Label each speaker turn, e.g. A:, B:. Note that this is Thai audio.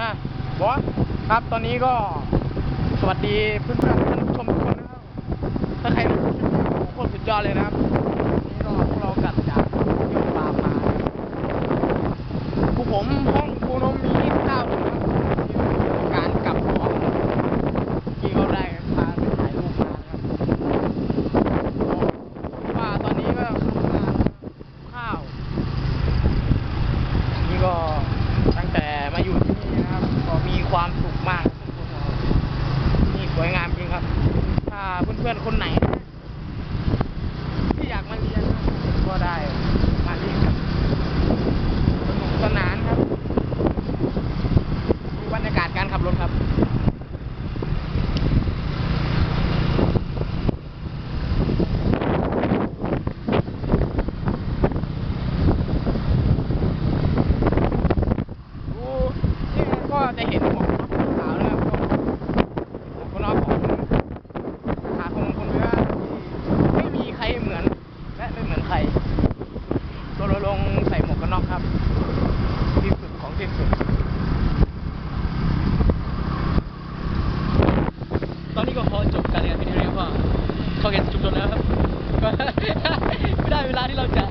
A: อะบอสครับตอนนี้ก็สวัสดีเพื่อนๆท่านผู้ชมทุกคนนะครับถ้าใครไม่รู้โคตรสุดยอดเลยนะครับนี่ก็พวกเรากลับจากโยมบามาผู้ผมห้อง ความสุขมากนี่สวยงามจริงครับ ถ้าเพื่อนๆคนไหนที่อยากมาเรียนก็ได้มาเรียนครับสนุกสนานครับดูบรรยากาศการขับรถครับ็จะเห็นหมด ไข่ตัวลงใส่หมวกกันน็อกครับ ที่สุดของที่สุด
B: ตอนนี้ก็พอจบการเรียนไปที่เรียกว่าเขาเห็นจุดจบแล้วครับไม่ได้เวลาที่เราจะ